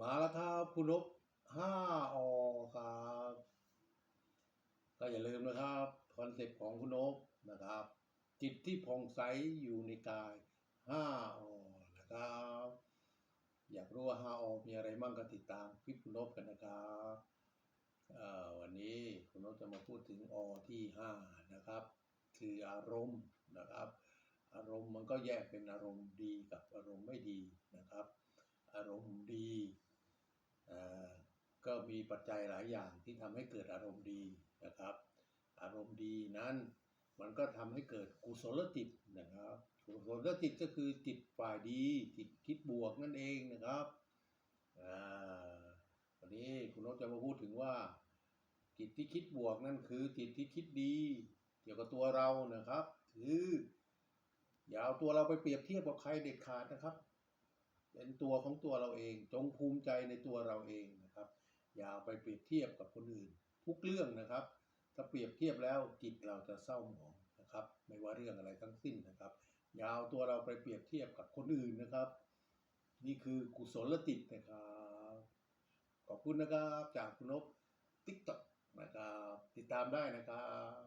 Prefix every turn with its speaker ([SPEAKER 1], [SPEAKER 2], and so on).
[SPEAKER 1] มาแล้วครับคุณนกห้าอครับ ก็อย่าลืมนะครับคอนเซ็ปต์ของคุณนกนะครับ จิตที่ผ่องใสอยู่ในกายห้าอนะครับ อยากรู้ว่าห้าอมีอะไรมั่งก็ติดตามคลิปคุณนกกันนะครับวันนี้คุณนกจะมาพูดถึงอที่ห้านะครับ คืออารมณ์นะครับ อารมณ์มันก็แยกเป็นอารมณ์ดีกับอารมณ์ไม่ดีนะครับ อารมณ์ดี ก็มีปัจจัยหลายอย่างที่ทำให้เกิดอารมณ์ดีนะครับ อารมณ์ดีนั้นมันก็ทำให้เกิดกุศลจิตนะครับ กุศลจิตก็คือจิตฝ่ายดีจิตคิดบวกนั่นเองนะครับอ่าวันนี้คุณนกจะมาพูดถึงว่า จิตที่คิดบวกนั่นคือจิตที่คิดดี เกี่ยวกับตัวเรานะครับ คืออย่าเอาตัวเราไปเปรียบเทียบกับใครเด็ดขาดนะครับ เป็นตัวของตัวเราเองจงภูมิใจในตัวเราเองนะครับ อย่าไปเปรียบเทียบกับคนอื่น ทุกเรื่องนะครับ ถ้าเปรียบเทียบแล้วจิตเราจะเศร้าหมองนะครับ ไม่ว่าเรื่องอะไรทั้งสิ้นนะครับอย่าเอาตัวเราไปเปรียบเทียบกับคนอื่นนะครับ นี่คือกุศลจิตนะครับ ขอบคุณนะครับจากคุณนกติ๊กต็อกนะครับ ติดตามได้นะครับ